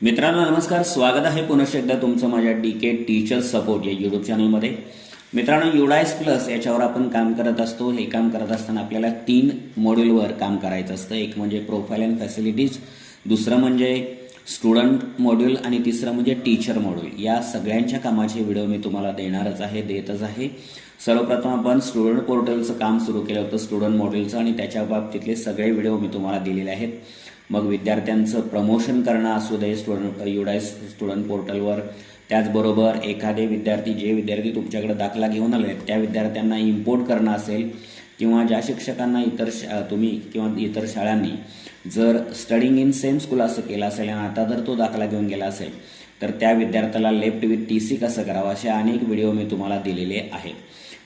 मित्रांनो नमस्कार. स्वागत आहे पुनश्च एकदा तुमचं माझ्या डी के टीचर सपोर्ट या युट्यूब चॅनलमध्ये मित्रांनो युडायस प्लस याच्यावर आपण काम करत असतो. हे काम करत असताना आपल्याला तीन मॉड्यूलवर काम करायचं असतं. एक म्हणजे प्रोफाईल अँड फॅसिलिटीज दुसरं म्हणजे स्टुडंट मॉड्यूल आणि तिसरं म्हणजे टीचर मॉड्यूल या सगळ्यांच्या कामाचे व्हिडिओ मी तुम्हाला देणारच आहे देतच आहे. सर्वप्रथम आपण स्टुडंट पोर्टलचं काम सुरू केलं होतं स्टुडंट मॉड्यूलचं आणि त्याच्या बाबतीतले सगळे व्हिडिओ मी तुम्हाला दिलेले आहेत. मग विद्यार्थ्यांचं प्रमोशन करणं असू दे स्टुडंट युडायस स्टुडंट पोर्टलवर त्याचबरोबर एखादे विद्यार्थी जे विद्यार्थी तुमच्याकडे दाखला घेऊन आले आहेत त्या विद्यार्थ्यांना इम्पोर्ट करणं असेल किंवा ज्या शिक्षकांना इतर शा तुम्ही किंवा इतर शाळांनी जर स्टडिंग इन सेम स्कूल असं केलं असेल आणि आता जर तो दाखला घेऊन गेला असेल तर त्या विद्यार्थ्याला लेफ्ट विथ टी सी कसं करावं असे अनेक व्हिडिओ मी तुम्हाला दिलेले आहेत.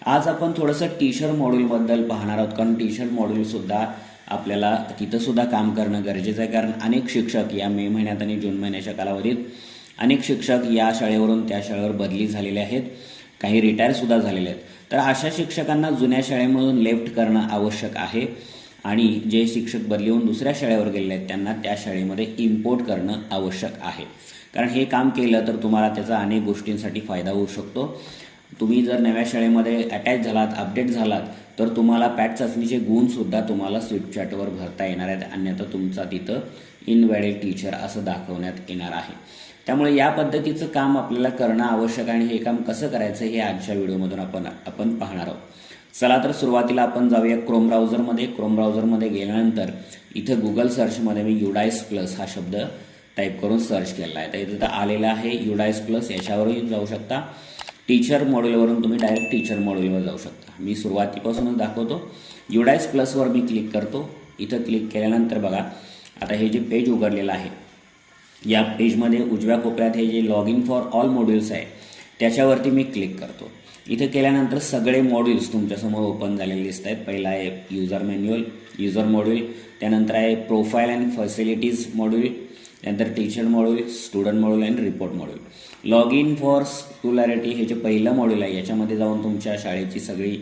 आज आपण थोडंसं टीचर मॉड्यूलबद्दल पाहणार आहोत कारण टीचर मॉड्यूलसुद्धा आपल्याला तिथंसुद्धा काम करणं गरजेचं आहे. कारण अनेक शिक्षक या मे महिन्यात आणि जून महिन्याच्या कालावधीत अनेक शिक्षक या शाळेवरून त्या शाळेवर बदली झालेले आहेत. काही रिटायरसुद्धा झालेले आहेत. तर अशा शिक्षकांना जुन्या शाळेमधून लेफ्ट करणं आवश्यक आहे. आणि जे शिक्षक बदली होऊन दुसऱ्या शाळेवर गेलेले आहेत त्यांना त्या शाळेमध्ये इम्पोर्ट करणं आवश्यक आहे. कारण हे काम केलं तर तुम्हाला त्याचा अनेक गोष्टींसाठी फायदा होऊ शकतो. तुम्ही जर नव्या शाळेमध्ये अटॅच झालात अपडेट झालात तर तुम्हाला पॅट चाचणीचे गुणसुद्धा तुम्हाला स्विपचॅटवर भरता येणार आहेत. अन्यथा तुमचा तिथं इनव्हॅलिड टीचर असं दाखवण्यात येणार आहे. त्यामुळे या पद्धतीचं काम आपल्याला करणं आवश्यक आणि हे काम कसं करायचं हे आजच्या व्हिडिओमधून आपण आपण पाहणार आहोत. चला तर सुरुवातीला आपण जाऊया क्रोम ब्राउझरमध्ये क्रोम ब्राउझरमध्ये गेल्यानंतर इथं गुगल सर्चमध्ये मी युडायस प्लस हा शब्द टाईप करून सर्च केला आहे. तर इथं आलेला आहे युडायस प्लस याच्यावरही जाऊ शकता. टीचर मॉड्यूलवरून तुम्ही डायरेक्ट टीचर मॉड्यूलवर जाऊ शकता. मी सुरुवातीपासूनच दाखवतो. युडायस प्लसवर मी क्लिक करतो. इथं क्लिक केल्यानंतर बघा आता हे जे पेज उघडलेलं आहे या पेजमध्ये उजव्या कोपऱ्यात हे जे log in for all modules आहे त्याच्यावरती मी क्लिक करतो. इथं केल्यानंतर सगळे मॉड्यूल्स तुमच्यासमोर ओपन झालेले दिसत आहेत. पहिला आहे युजर मॅन्युअल युजर मॉड्यूल त्यानंतर आहे प्रोफाईल अँड फॅसिलिटीज मॉड्यूल त्यानंतर teacher module student module and report module log in for scholarity हे जे पहिलं मॉड्यूल आहे याच्यामध्ये जाऊन तुमच्या शाळेची सगळी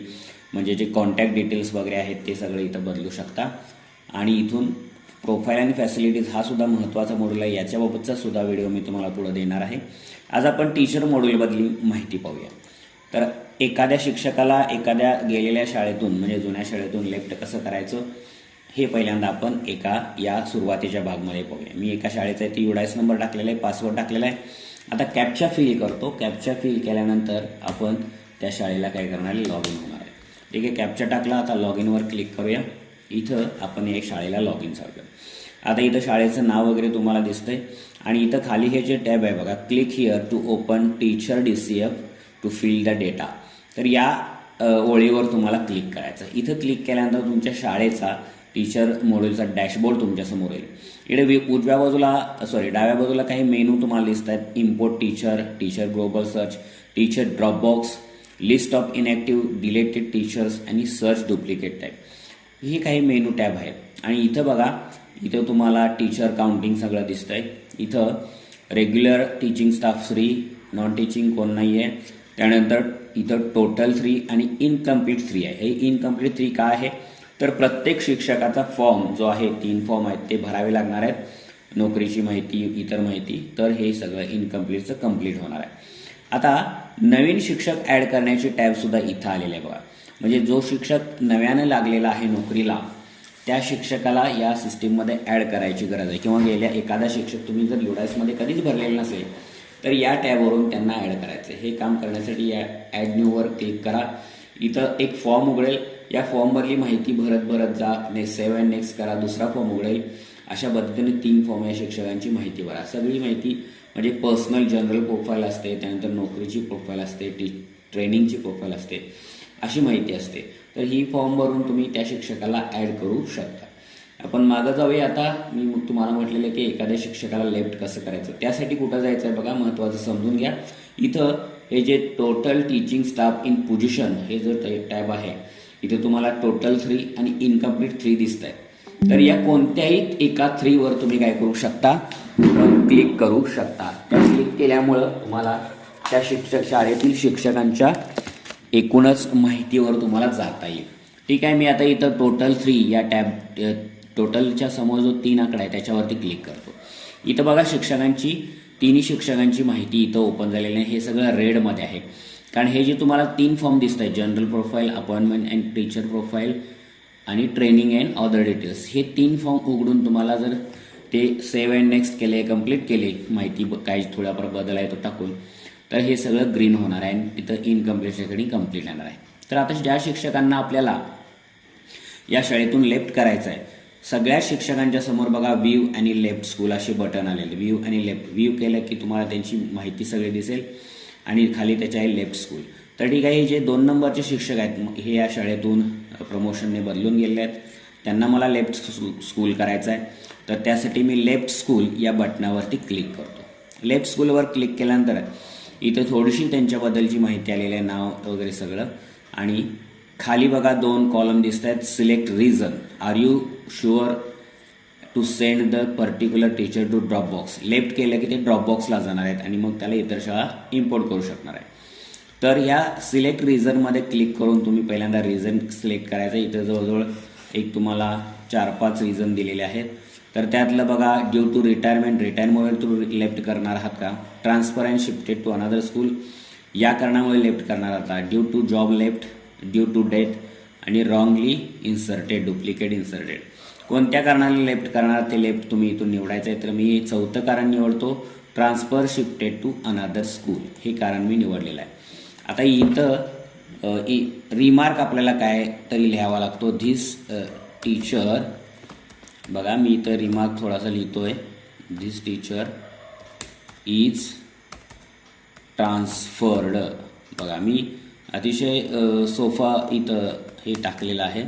म्हणजे जे कॉन्टॅक्ट डिटेल्स वगैरे आहेत ते सगळे इथं बदलू शकता. आणि इथून प्रोफाईल आणि फॅसिलिटीज हा सुद्धा महत्त्वाचा मॉड्यूल आहे याच्याबाबतचा सुद्धा व्हिडिओ मी तुम्हाला पुढे देणार आहे. आज आपण टीचर मॉड्यूलबद्दल माहिती पाहूया. तर एखाद्या शिक्षकाला एखाद्या गेलेल्या शाळेतून म्हणजे जुन्या शाळेतून लेफ्ट कसं करायचं हे पहिल्यांदा आपण एका या सुरुवातीच्या भागमध्ये पाहूया. मी एका शाळेचा इथे युडायस नंबर टाकलेला आहे पासवर्ड टाकलेला आहे. आता कॅपचा फिल करतो. कॅप्चा फिल केल्यानंतर आपण त्या शाळेला काय करणार आहे? लॉग इन होणार आहे. ठीक आहे कॅपचा टाकला आता लॉग इनवर क्लिक करूया. इथं आपण एक शाळेला लॉग इन चालू आता इथं शाळेचं नाव वगैरे तुम्हाला दिसतंय. आणि इथं खाली हे जे टॅब आहे बघा click here to open teacher D C F to fill the data तर या ओळीवर तुम्हाला क्लिक करायचं. इथं क्लिक केल्यानंतर तुमच्या शाळेचा टीचर मोडेलचा डॅशबोर्ड तुमच्यासमोर येईल. इकडे वि- उजव्या बाजूला सॉरी डाव्या बाजूला काही मेनू तुम्हाला दिसत आहेत. Import teacher teacher global search teacher dropbox list of inactive deleted teachers आणि सर्च डुप्लिकेट टाईप हे काही मेनू टॅब आहेत. आणि इथं बघा इथं तुम्हाला टीचर काउंटिंग सगळं दिसतंय. इथं regular teaching staff free non teaching कोण नाही आहे त्यानंतर इथं टोटल थ्री आणि इनकम्प्लीट थ्री आहे. हे इनकम्प्लीट थ्री काय आहे? तर प्रत्येक शिक्षकाचा फॉर्म जो आहे तीन फॉर्म आहेत ते भरावे लागणार आहेत. नोकरीची माहिती इतर माहिती तर हे सगळं इनकम्प्लीटचं कंप्लीट होणार आहे. आता नवीन शिक्षक ॲड करण्याची टॅबसुद्धा इथं आलेली आहे बघा. म्हणजे जो शिक्षक नव्यानं लागलेला आहे नोकरीला त्या शिक्षकाला या सिस्टीममध्ये ॲड करायची गरज आहे. किंवा गेल्या एखादा शिक्षक तुम्ही जर युडायसमध्ये कधीच भरलेला नसेल तर या टॅबवरून त्यांना ॲड करायचं आहे. हे काम करण्यासाठी या ॲड न्यूवर क्लिक करा. इथं एक फॉर्म उघडेल. या फॉर्मवरली माहिती भरत भरत जा नेक्स्ट सेवन नेक्स्ट करा दुसरा फॉर्म उघडेल. अशा पद्धतीने तीन फॉर्म या शिक्षकांची माहिती भरा. सगळी माहिती म्हणजे पर्सनल जनरल प्रोफाईल असते त्यानंतर नोकरीची प्रोफाईल असते टी ट्रेनिंगची प्रोफाईल असते अशी माहिती असते. तर ही फॉर्म भरून तुम्ही त्या शिक्षकाला ॲड करू शकता. आपण मागं जाऊया आता. मी मग तुम्हाला म्हटलेलं की एखाद्या शिक्षकाला लेफ्ट कसं करायचं? त्यासाठी कुठं जायचं आहे बघा महत्त्वाचं समजून घ्या. इथं हे जे total teaching staff in position हे जर टॅब आहे इथे तुम्हाला टोटल थ्री आणि इनकम्प्लीट थ्री दिसत आहे तर या कोणत्याही एका थ्रीवर तुम्ही काय करू शकता? क्लिक करू शकता. त्या क्लिक केल्यामुळं तुम्हाला त्या शिक्षक शाळेतील शिक्षकांच्या एकूणच माहितीवर तुम्हाला जाता येईल. ठीक आहे मी आता इथं टोटल थ्री या टॅब टोटलच्या समोर जो तीन आकडा आहे त्याच्यावरती क्लिक करतो. इथं बघा शिक्षकांची तिन्ही शिक्षकांची माहिती इथं ओपन झालेली आहे. हे सगळं रेडमध्ये आहे. कारण हे जे तुम्हाला तीन फॉर्म दिसत आहेत general profile appointment and teacher profile आणि ट्रेनिंग अँड अदर डिटेल्स हे तीन फॉर्म उघडून तुम्हाला जर ते सेव्ह अँड नेक्स्ट केले कंप्लीट केले माहिती ब- काय थोड्याफार बदल आहे तो टाकून तर हे सगळं ग्रीन होणार आहे आणि तिथं इनकम्प्लीट सेकंडी कंप्लीट येणार आहे. तर आता ज्या शिक्षकांना आपल्याला या शाळेतून लेफ्ट करायचं आहे सगळ्या शिक्षकांच्या समोर बघा व्ह्यू आणि लेफ्ट स्कूल असे बटन आलेले. व्ह्यू आणि लेफ्ट व्ह्यू केलं की तुम्हाला त्यांची माहिती सगळी दिसेल. आणि खाली त्याच्या आहे लेफ्ट स्कूल तर ठीक आहे जे दोन नंबरचे शिक्षक आहेत हे या शाळेतून प्रमोशनने बदलून गेले आहेत. त्यांना मला लेफ्ट स्कूल करायचं आहे. तर त्यासाठी मी लेफ्ट स्कूल या बटनावरती क्लिक करतो. लेफ्ट स्कूलवर क्लिक केल्यानंतर इथं थोडीशी त्यांच्याबद्दलची माहिती आलेली आहे नाव वगैरे सगळं. आणि खाली बघा दोन कॉलम दिसत आहेत select reason are you sure to send the particular teacher to drop box left केलं की ते ड्रॉप बॉक्सला जाणार आहेत आणि मग त्याला इतर शाळा इम्पोर्ट करू शकणार आहे तर ह्या सिलेक्ट रिझनमध्ये क्लिक करून तुम्ही पहिल्यांदा रिझन सिलेक्ट करायचं. इथं जवळजवळ एक तुम्हाला चार पाच रिझन दिलेले आहेत. तर त्यातलं बघा ड्यू टू रिटायरमेंट रिटायरमुळे तुम्ही लेफ्ट करणार आहात का? Transfer and shifted to another school या कारणामुळे लेफ्ट करणार आता. Due to job left due to death आणि रॉंगली इन्सर्टेड डुप्लिकेट इन्सर्टेड कोणत्या कारणाला लेफ्ट करणार ते लेफ्ट तुम्ही इथून निवडायचं आहे तर मी चौथं कारण निवडतो transfer shifted to another school हे कारण मी निवडलेलं आहे. आता इथं रिमार्क आपल्याला काय तरी लिहावा लागतो. धिस टीचर बघा मी इथं रिमार्क थोडासा लिहितो आहे धिस टीचर इज ट्रान्सफर्ड बघा मी अतिशय सोफा इथं हे टाकलेलं आहे.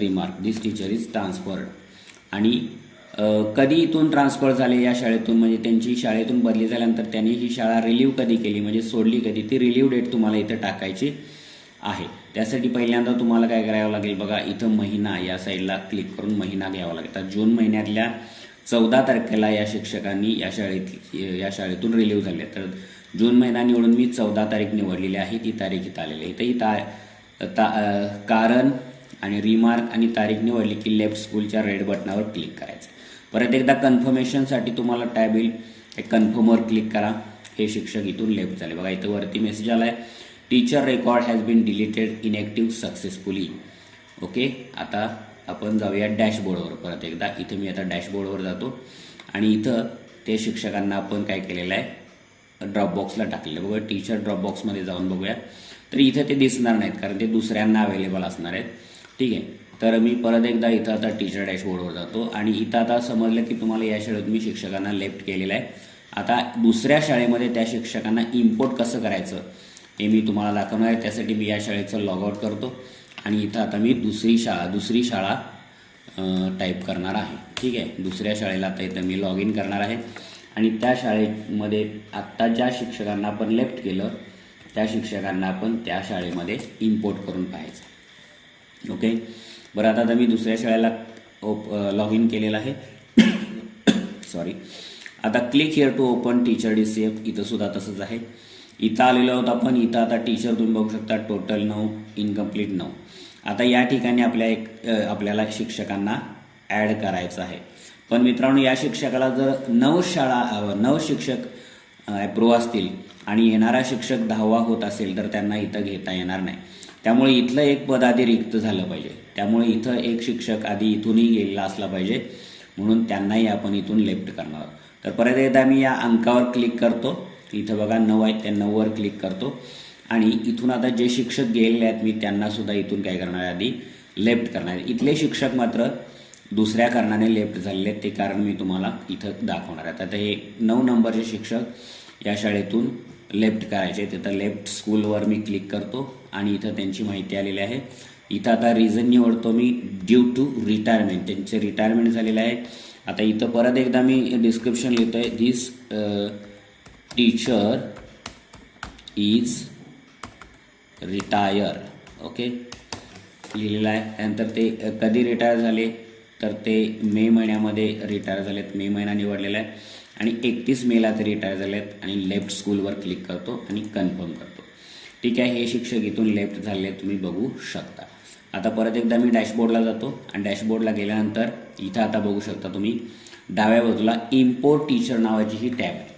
Remark this teacher is transferred आणि कधी इथून ट्रान्सफर झाले या शाळेतून? म्हणजे त्यांची शाळेतून बदली झाल्यानंतर त्यांनी ही शाळा रिलीव्ह कधी केली? म्हणजे सोडली कधी? ती रिलीव्ह डेट तुम्हाला इथं टाकायची आहे. त्यासाठी पहिल्यांदा तुम्हाला काय करावं लागेल बघा इथं महिना या साईडला क्लिक करून महिना घ्यावा लागेल. तर जून महिन्यातल्या चौदा तारखेला या शिक्षकांनी या शाळेत या शाळेतून रिलीव्ह झाले. तर जून महिना निवडून मी चौदा तारीख निवडलेली आहे. ती तारीख इथं आलेली आहे. तर ही ता ता कारण आणि रिमार्क आणि तारीख निवडली की लेफ्ट स्कूलच्या रेड बटनावर क्लिक करायचं. परत एकदा कन्फर्मेशनसाठी तुम्हाला टॅब येईल. हे कन्फर्मवर क्लिक करा. हे शिक्षक इथून लेफ्ट झाले. बघा इथं वरती मेसेज आला आहे teacher record has been deleted inactive successfully okay आता आपण जाऊया डॅशबोर्डवर परत एकदा इथं मी आता डॅशबोर्डवर जातो. आणि इथं ते शिक्षकांना आपण काय केलेलं आहे? ड्रॉपबॉक्सला टाकलेलं आहे. टीचर ड्रॉपबॉक्समध्ये जाऊन बघूया. तर इथं ते दिसणार नाहीत कारण ते दुसऱ्यांना अवेलेबल असणार आहेत. ठीक आहे. तर मी परत एकदा इथं आता टीचर डॅशबोर्डवर जातो आणि इथं आता समजलं की तुम्हाला या शाळेत मी शिक्षकांना लेफ्ट केलेलं आहे. आता दुसऱ्या शाळेमध्ये त्या शिक्षकांना इम्पोर्ट कसं करायचं हे मी तुम्हाला दाखवणार आहे. त्यासाठी मी या शाळेचं लॉग आउट करतो आणि इथं आता मी दुसरी शाळा दुसरी शाळा टाईप करणार आहे. ठीक आहे. दुसऱ्या शाळेला आता इथं मी लॉग इन करणार आहे. आणि त्या शाळेमध्ये आत्ता ज्या शिक्षकांना आपण लेफ्ट केलं त्या शिक्षकांना आपण त्या शाळेमध्ये इम्पोर्ट करून पाहायचं. ओके बरं आता आता मी दुसऱ्या शाळेला ओप लॉग इन केलेलं आहे. सॉरी आता click here to open teacher D C F इथं सुद्धा तसंच आहे. इथं आलेलो आहोत आपण. इथं आता टीचर तुम्ही बघू शकता टोटल नऊ इनकम्प्लीट नऊ आता या ठिकाणी आपल्या एक आपल्याला शिक्षकांना ॲड करायचं आहे. पण मित्रांनो या शिक्षकाला जर नऊ शाळा नऊ शिक्षक ॲप्रूव्ह असतील आणि येणारा शिक्षक दहावा होत असेल तर त्यांना इथं घेता येणार नाही. त्यामुळे इथलं एक पद आधी रिक्त झालं पाहिजे. त्यामुळे इथं एक शिक्षक आधी इथूनही गेलेला असला पाहिजे. म्हणून त्यांनाही आपण इथून लेफ्ट करणार आहोत. तर परत एकदा मी या अंकावर क्लिक करतो. इथं बघा नऊ आहेत त्या नऊवर क्लिक करतो. आणि इथून आता जे शिक्षक गेलेले आहेत मी त्यांनासुद्धा इथून काय करणार आधी लेफ्ट करणार इथले शिक्षक मात्र दुसऱ्या कारणाने लेफ्ट झालेले आहेत. ते कारण मी तुम्हाला इथं दाखवणार आहे. आता हे नऊ नंबरचे शिक्षक या शाळेतून लेफ्ट करायचे तिथं लेफ्ट स्कूलवर मी क्लिक करतो आणि इथं त्यांची माहिती आलेली आहे. इथं आता रिझन निवडतो मी ड्यू टू रिटायरमेंट त्यांचे रिटायरमेंट झालेलं आहे. आता इथं परत एकदा मी डिस्क्रिप्शन लिहितो आहे this teacher is retire okay लिहिलेलं आहे. त्यानंतर ते कधी रिटायर झाले? तर ते मे महिन्यामध्ये रिटायर झालेत. मे महिना निवडलेला आहे. आणि एकतीस मेला ते रिटायर झाले आहेत आणि लेफ्ट स्कूलवर क्लिक करतो आणि कन्फर्म करतो. ठीक आहे हे शिक्षक इथून लेफ्ट झाले तुम्ही बघू शकता. आता परत एकदा मी डॅशबोर्डला जातो आणि डॅशबोर्डला गेल्यानंतर इथं आता बघू शकता तुम्ही डाव्या बाजूला इम्पोर्ट टीचर नावाची ही टॅब आहे.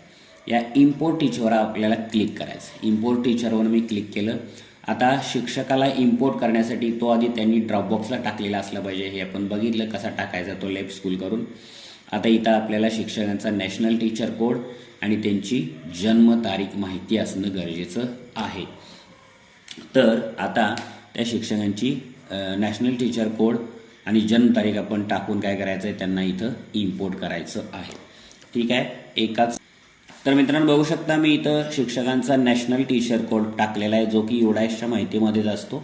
या इम्पोर्ट टीचरवर आपल्याला क्लिक करायचं. इम्पोर्ट टीचरवर मी क्लिक केलं. आता शिक्षकाला इम्पोर्ट करण्यासाठी तो आधी त्यांनी ड्रॉपबॉक्सला टाकलेला असला पाहिजे. हे आपण बघितलं कसा टाकायचा तो लेफ्ट स्कूल करून. आता इथं आपल्याला शिक्षकांचा नॅशनल टीचर कोड आणि त्यांची जन्मतारीख माहिती असणं गरजेचं आहे. तर आता त्या शिक्षकांची नॅशनल टीचर कोड आणि जन्मतारीख आपण टाकून काय करायचं आहे त्यांना इथं इम्पोर्ट करायचं आहे. ठीक आहे? एकाच तर मित्रांनो बघू शकता मी इथं शिक्षकांचा नॅशनल टीचर कोड टाकलेला आहे जो की युडायसच्या माहितीमध्येच असतो.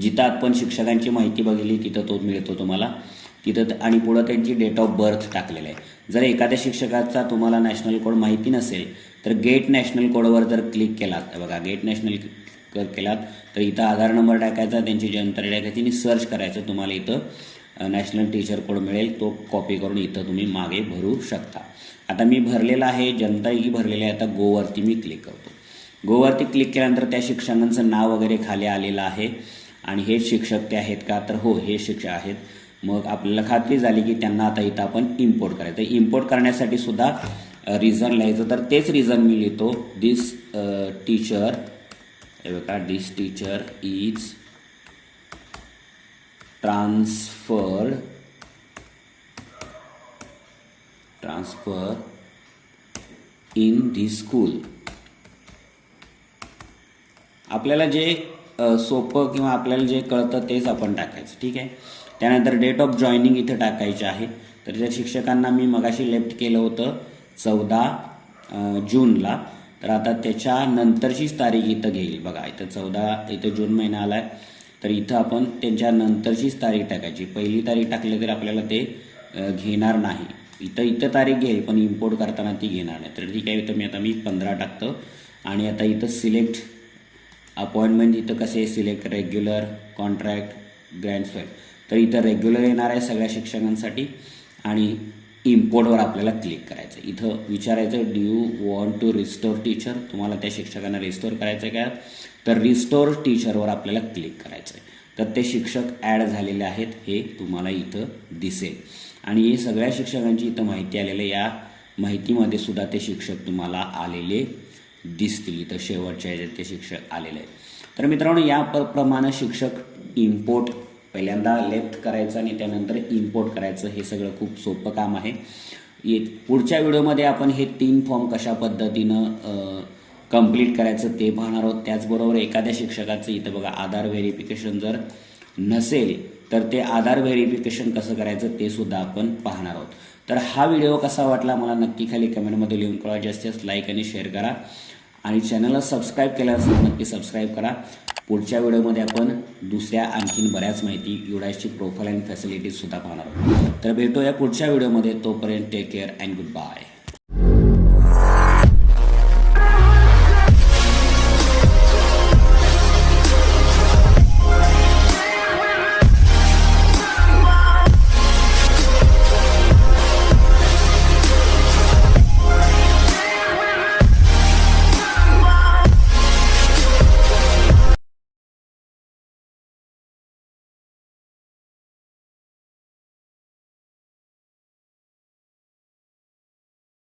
जिथं आपण शिक्षकांची माहिती बघितली तिथं तो मिळतो तुम्हाला. तिथं आणि पुढं त्यांची डेट ऑफ बर्थ टाकलेलं आहे. जर एखाद्या शिक्षकाचा तुम्हाला नॅशनल कोड माहिती नसेल तर गेट नॅशनल कोडवर जर क्लिक केलात तर बघा गेट नॅशनल केलात तर इथं आधार नंबर टाकायचा त्यांची जन्मतारीख टाकायची आणि सर्च करायचं. तुम्हाला इथं नॅशनल टीचर कोड मिळेल तो कॉपी करून इथं तुम्ही मागे भरू शकता. आता मी भरलेला आहे जनताही भरलेली आहे आता गोवरती मी क्लिक करतो. गोवरती क्लिक केल्यानंतर त्या शिक्षकांचं नाव वगैरे खाली आलेलं आहे. आणि हे शिक्षक ते आहेत का? तर हो हे शिक्षक आहेत. मग आपल्याला खात्री झाली की त्यांना आता इथं आपण इम्पोर्ट करायचं. इम्पोर्ट करण्यासाठी सुद्धा रिझन लिहायचं. तर तेच रिझन मी लिहितो. दिस टीचर हे बघा this teacher is transferred transfer in the school आपल्याला जे सोपं किंवा आपल्याला जे कळतं तेच आपण टाकायचं. ठीक आहे? त्यानंतर डेट ऑफ जॉईनिंग इथं टाकायचे आहे. तर त्या शिक्षकांना मी मगाशी लेफ्ट केलं होतं चौदा जूनला. तर आता त्याच्या नंतरचीच तारीख इथं घेईल. बघा इथं चौदा इथं जून महिना आला आहे तर इथं आपण त्यांच्या नंतरचीच तारीख टाकायची. पहिली तारीख टाकली तर आपल्याला ते घेणार नाही. इथं इथं तारीख घेईल पण इम्पोर्ट करताना ती घेणार नाही. तर ठीक आहे इथं मी आता मी पंधरा टाकतो. आणि आता इथं सिलेक्ट अपॉइंटमेंट इथं कसे? सिलेक्ट रेग्युलर कॉन्ट्रॅक्ट ग्रँडस्वेल तर इथं रेग्युलर येणार आहे सगळ्या शिक्षकांसाठी आणि इम्पोर्टवर आपल्याला क्लिक करायचं इथं विचारायचं do you want to restore teacher तुम्हाला त्या शिक्षकांना रिस्टोर करायचं आहे का? तर रिस्टोर टीचरवर आपल्याला क्लिक करायचं आहे तर ते शिक्षक ॲड झालेले आहेत हे तुम्हाला इथं दिसेल. आणि हे सगळ्या शिक्षकांची इथं माहिती आलेलं या माहितीमध्ये सुद्धा ते शिक्षक तुम्हाला आलेले दिसतील. इथं शेवटच्या ह्याच्यात ते शिक्षक आलेले आहेत. तर मित्रांनो या प- प्रमाणे शिक्षक इम्पोर्ट पहिल्यांदा लेफ्ट करायचं आणि त्यानंतर इम्पोर्ट करायचं हे सगळं खूप सोपं काम आहे. ये पुढच्या व्हिडिओमध्ये आपण हे तीन फॉर्म कशा पद्धतीनं कंप्लीट करायचं ते पाहणार आहोत. त्याचबरोबर एखाद्या शिक्षकाचं इथं बघा आधार व्हेरिफिकेशन जर नसेल तर ते आधार व्हेरिफिकेशन कसं करायचं ते सुद्धा आपण पाहणार आहोत. तर हा व्हिडिओ कसा वाटला मला नक्की खाली कमेंटमध्ये लिहून कळवा. जास्तीत जास्त लाईक आणि शेअर करा. आणि चॅनलला सबस्क्राईब केलं असेल नक्की सबस्क्राईब करा. पुढच्या व्हिडिओमध्ये आपण दुसऱ्या आणखीन बऱ्याच माहिती युडायची प्रोफाईल अँड फॅसिलिटीजसुद्धा पाहणार आहोत. तर भेटूया पुढच्या व्हिडिओमध्ये. तोपर्यंत take care and good bye